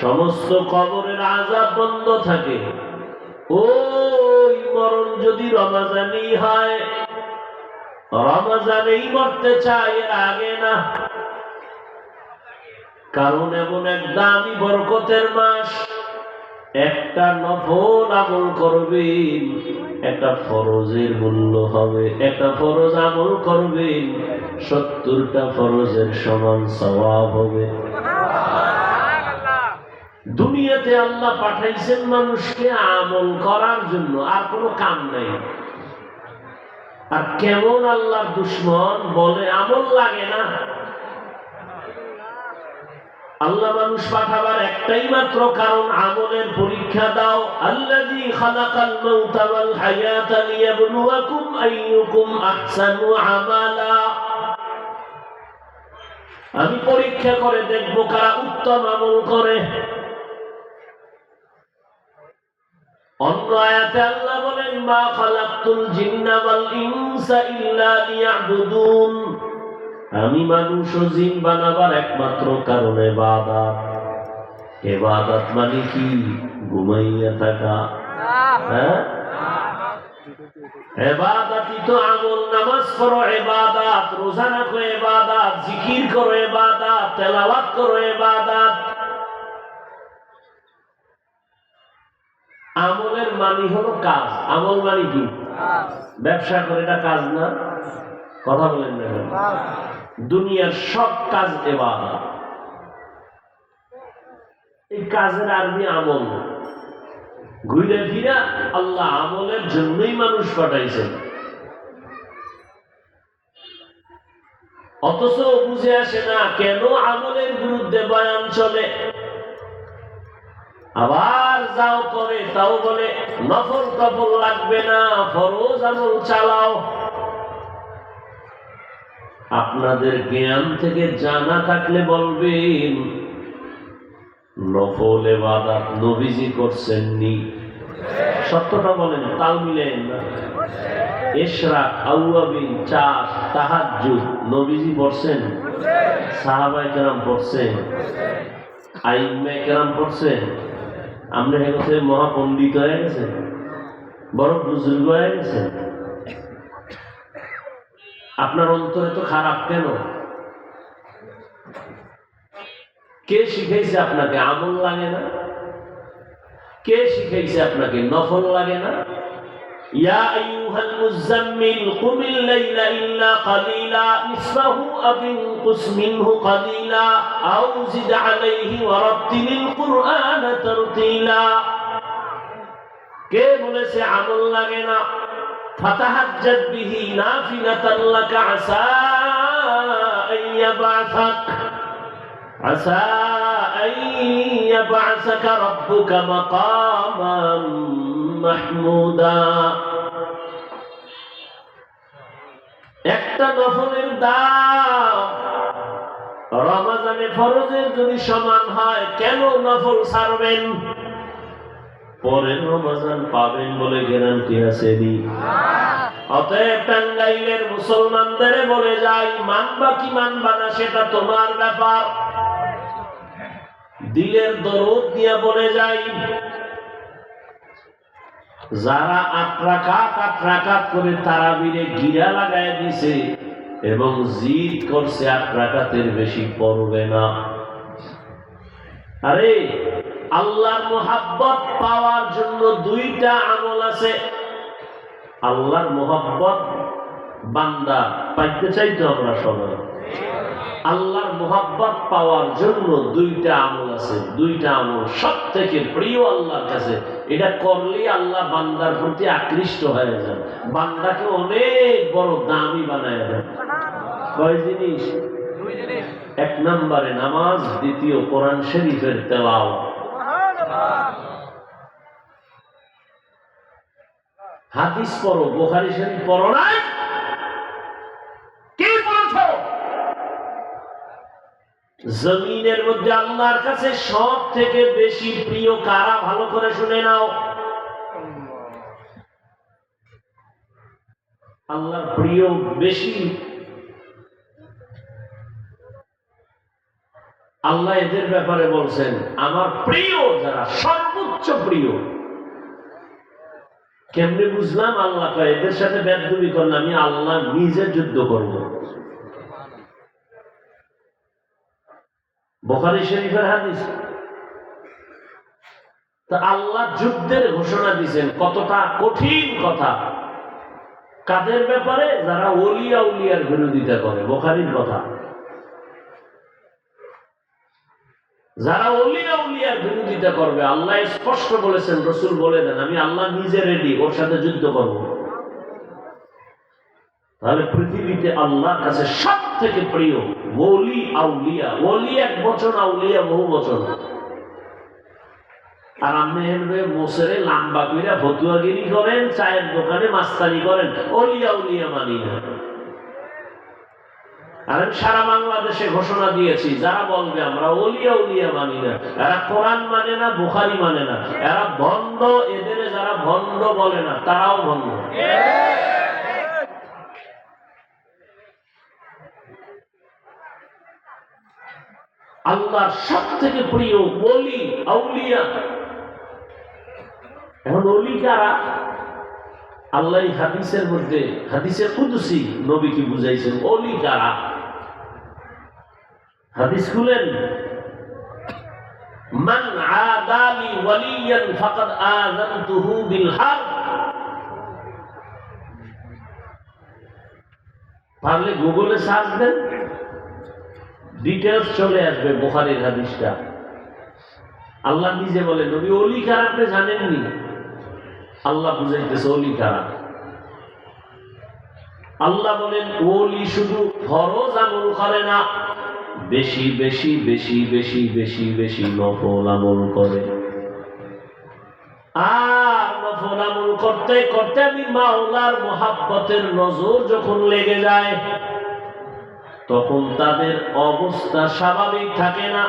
সমস্ত কবরের আজাব বন্ধ থাকে। ওই মরণ যদি রমাজানই হয়, রমাজানেই মরতে চায় এর আগে না। কারণ এমন এক দামি বরকতের মাস। একটা নফল আমল করবেন, একটা ফরজের মূল্য হবে। একটা ফরজ আমল করবেন, সত্তরটা ফরজের সমান স্বভাব হবে। দুনিয়াতে আল্লাহ পাঠাইছেন মানুষকে আমল করার জন্য, আর কোনো কাম নাই। আর কেমন আল্লাহর দুশ্মন বলে আমল লাগে না। আল্লাহ মানুষ পাঠাবার একটাই মাত্র কারণ, আমলের পরীক্ষা দাও। আমালা। আমি পরীক্ষা করে দেখব কারা উত্তম আমল করে। আমি মানুষ ও জিন বানাবার একমাত্র কারণে বাদাত এবাদত মানে কি? ঘুমাইয়া থাকা। হ্যাঁ? আমল, নামাজ করো এবাদাত রোজা রাখো এবাদাত জিকির করো এবাদাত তেলাওয়াত করো এবাদাত আমলের মানি হলো কাজ। আমল মানে কি? ব্যবসা করে এটা কাজ না? কথা বলেন না দুনিয়ার সব কাজ এবাদত। এই কাজের আরবি আমল। ঘুরে ফিরা আল্লাহ আমলের জন্যই মানুষ পাঠাইছেন। অথচ বুঝে আসে না কেন আমলের বিরুদ্ধে বয়ান চলে। আবার যাও করে তাও বলে, নফল কফল লাগবে না, ফরজ আমল চালাও। আপনাদের জ্ঞান থেকে জানা থাকলে বলবেন, নফল এবাদাত নবীজি করছেননি। সত্যটা বলেন, তাল মিলেন না। এশরাক, আউয়াবিন, চাষ, তাহাজ্জুদ নবীজি পড়ছেন, সাহাবায়ে কেরাম পড়ছেন আইম্মে কেরাম পড়ছেন আমরা এগোতে মহাপণ্ডিত হয়ে গেছেন বড় বুজুর্গ হয়ে গেছেন আপনার অন্তরে তো খারাপ কেন? কে শিখেছে আপনাকে? আমল লাগে না? কে শিখেছে আপনাকে? নফল লাগে না? ইয়া আইয়ুহাল মুজাম্মিল কুমিল লাইলা ইল্লা কালিলা নিসফাহু আও ইনকুস মিনহু কালিলা আও জিদ আলাইহি ওয়া রাত্তিলিল কুরআনা তারতিলা কে বলেছে আমল লাগে না فتهجد به نافلة لك عسى أن يبعثك عسى أن يبعثك মাহমুদা। একটা দফলের দাম। রমাজানে ফরজের যদি সমান হয়, কেন নফল ছাড়বেন পরে রমাজান পাবেন বলে গ্যারান্টি আছে অতএব টাঙ্গাইলের মুসলমানদের বলে যাই, মানবা কি মানবা না সেটা তোমার ব্যাপার। দিলের দরদ দিয়ে বলে যাই যারা আট রাকাত আট রাকাত করে তারাবিরে গিরা লাগায় দিছে এবং জিদ করছে আট রাকাতের বেশি পড়বে না। আরে, আল্লাহর মোহাব্বত পাওয়ার জন্য দুইটা আমল আছে। আল্লাহর মোহাব্বত বান্দা, পাইতে চাইতো আমরা সবাই। আল্লাহর মোহাব্বত পাওয়ার জন্য দুইটা আমল আছে। দুইটা আমল সব থেকে প্রিয় আল্লাহর কাছে। এটা করলে আল্লাহ বান্দার প্রতি আকৃষ্ট হয়ে যান। বান্দাকে অনেক বড় দামি বানায় দেন। কয় জিনিস? এক নম্বরে নামাজ, দ্বিতীয় কোরআন শরীফের তেলাও হাদিস পড়ো, বোখারি শরীফ পড়ো নাই কি পড়ছ জমিনের মধ্যে আল্লাহর কাছে সব থেকে বেশি প্রিয় কারা ভালো করে শুনে নাও? আল্লাহর প্রিয় বেশি। আল্লাহ এদের ব্যাপারে বলছেন, আমার প্রিয় যারা, সর্বোচ্চ প্রিয়। কেমনে বুঝলাম? আল্লাহ এদের সাথে বেদবি করলাম আমি আল্লাহ নিজে যুদ্ধ করব। বোখারি শরীফের হাদিস। তা আল্লাহ যুদ্ধের ঘোষণা দিয়েছেন, কতটা কঠিন কথা। কাদের ব্যাপারে? যারা ওলিয়া উলিয়ার বিরোধিতা করে, বোখারির কথা। যারা অলিয়া উলিয়ার বিরোধিতা করবে, আল্লাহ স্পষ্ট বলেছেন, রসুল বলে দেন আমি আল্লাহ নিজে রেডি ওর সাথে যুদ্ধ করব। তাহলে পৃথিবীতে আল্লাহর কাছে সব থেকে প্রিয় মৌলি আউলিয়া। ওলি এক বচন, আউলিয়া বহু বচন। আর আপনি মোসরে লাম্বা কইরা করেন, চায়ের দোকানে মাস্তানি করেন উলিয়া মানি না। আর আমি সারা বাংলাদেশে ঘোষণা দিয়েছি, যারা বলবে আমরা অলিয়া উলিয়া মানি না, এরা কোরআন মানে না, বুখারি মানে না, এরা ভণ্ড, এদের যারা ভণ্ড বলে না, তারাও ভণ্ড। আল্লাহর সব থেকে প্রিয় বলি আউলিয়া। এখন অলি কারা? আল্লাহ হাদিসের মধ্যে, হাদিসের কুদুসি নবীকে বুঝাইছেন অলি কারা? হাদিস খুলেন? মান আদালি ওয়ালিয়ান ফাকাদ আযানতুহু বিল হারব। পারলে গুগলে সার্চ দেন। ডিটেলস চলে আসবে বুখারীর হাদিসটা। আল্লাহ নিজে বলে, নবী, অলি কারা আপনি জানেননি? আল্লাহ বুঝাইতেছে, অলি কারা? আল্লাহ বলেন ওলি শুধু ফরজ আমল করে না, বেশি বেশি বেশি বেশি বেশি বেশি নফল আমল করে। আর নফল আমল করতে করতে আমি মাওলার মোহাব্বতের নজর যখন লেগে যায় তখন তাদের অবস্থা স্বাভাবিক থাকে না।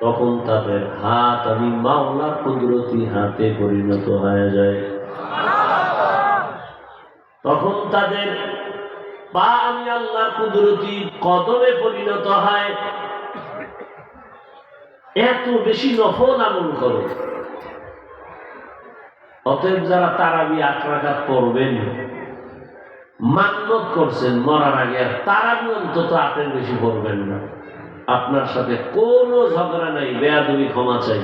তখন তাদের হাত আমি মাওলা কুদরতি হাতে পরিণত হয়ে যায়। তখন তাদের পা আমি আল্লাহর কুদরতি কদমে পরিণত হয়। এত বেশি নফল আমল করে। অতএব যারা তারাবি আট রাখাত পড়বেন মান্যত করছেন, মরার আগে আর তারাবি অন্তত আটের বেশি পড়বেন না। আপনার সাথে কোনো ঝগড়া নাই, বেয়াদবি ক্ষমা চাই।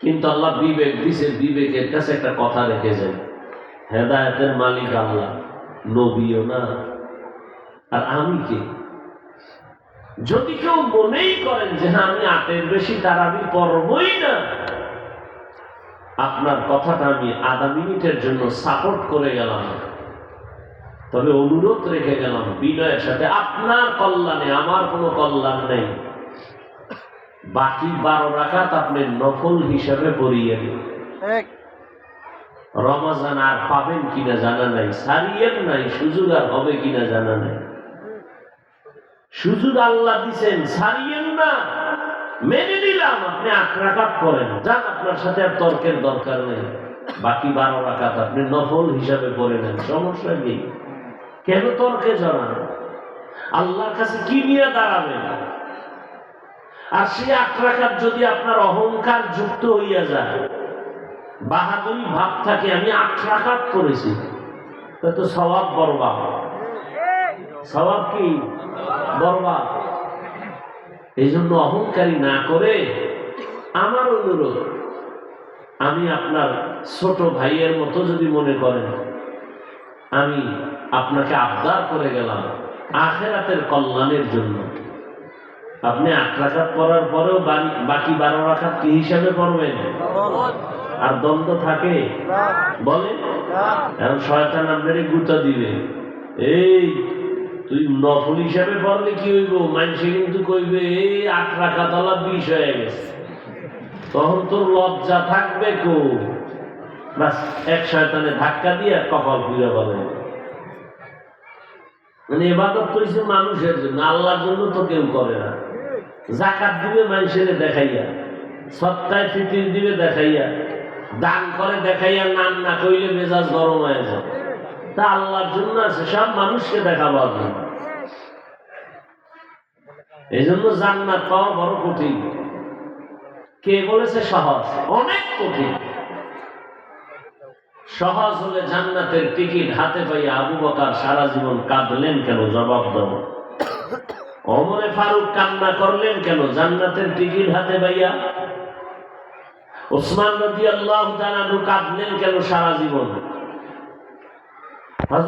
কিন্তু আল্লাহ বিবেক দিছে, বিবেকের কাছে একটা কথা রেখে যায় হেদায়তের মালিক আল্লাহ, নবীও না। আর আমি কে? যদি কেউ মনেই করেন যে হ্যাঁ আমি আটের বেশি তার আমি পড়বই না। আপনার কথাটা আমি আধা মিনিটের জন্য সাপোর্ট করে গেলাম। তবে অনুরোধ রেখে গেলাম বিনয়ের সাথে আপনার কল্যাণে আমার কোনো কল্যাণ নেই। বাকি বারো রাখাত আপনি নফল হিসাবে পড়িয়ে দিন রমাজান আর পাবেন কিনা জানা নাই সারিয়েন নাই সুযোগ আর হবে কিনা জানা নাই। সুযোগ আল্লাহ দিছেন সারিয়েন না। মেনে নিলাম আপনি আট রাকাত করেন যান আপনার সাথে আর তর্কের দরকার নেই। বাকি বারো রাকাত আপনি নফল হিসাবে করে নেন সমস্যা নেই কেন তর্কে জড়ান আল্লাহর কাছে কি নিয়ে দাঁড়াবেন আর সেই আট রাকাত যদি আপনার অহংকার যুক্ত হইয়া যায়, বাহাদুরি ভাব থাকে, আমি আট রাকাত করেছি তো স্বভাব বরবাদ। স্বভাব কি? বরবাদ। এই জন্য অহংকারী না করে আমার অনুরোধ, আমি আপনার ছোট ভাইয়ের মতো যদি মনে করেন আমি আপনাকে আবদার করে গেলাম আখেরাতের কল্যাণের জন্য। আপনি আট রাখাত করার পরেও বাকি বারো রাখাত কি হিসাবে করবেন আর দ্বন্দ্ব থাকে? বলে? এখন শয়তান আপনারে গুতা দিবে। এই, তুই নফল হিসাবে পড়লে কি হইব? মানুষে কিন্তু কইবে, এই আট রাখাতলা বিষ হয়ে গেছে। তখন তোর লজ্জা থাকবে কো বাস, এক শয়তানে ধাক্কা দিয়ে কপাল ফিরে বলে মানে এবাদত করেছে মানুষের জন্য, আল্লাহর জন্য তো কেউ করে না। জাকাত দিবে মানুষের দেখাইয়া সত্তায় ফিতির দিবে দেখাইয়া, দান করে দেখাইয়া নান না কইলে মেজাজ গরম হয়ে যায়। তা আল্লাহর জন্য আছে, সব মানুষকে দেখাবার জন্য। এই জন্য জান্নাত পাওয়া বড় কঠিন। কে বলেছে সহজ? অনেক কঠিন। সহজ হলে জান্নাতের টিকিট হাতে পাইয়া আবু বকার সারা জীবন কাঁদলেন কেন? জবাব দেব। অমরে ফারুক কান্না করলেন কেন? জান্নাতের টিকিট হাতে পাইয়া ওসমান নদী আল্লাহ কাঁদলেন কেন সারা জীবন?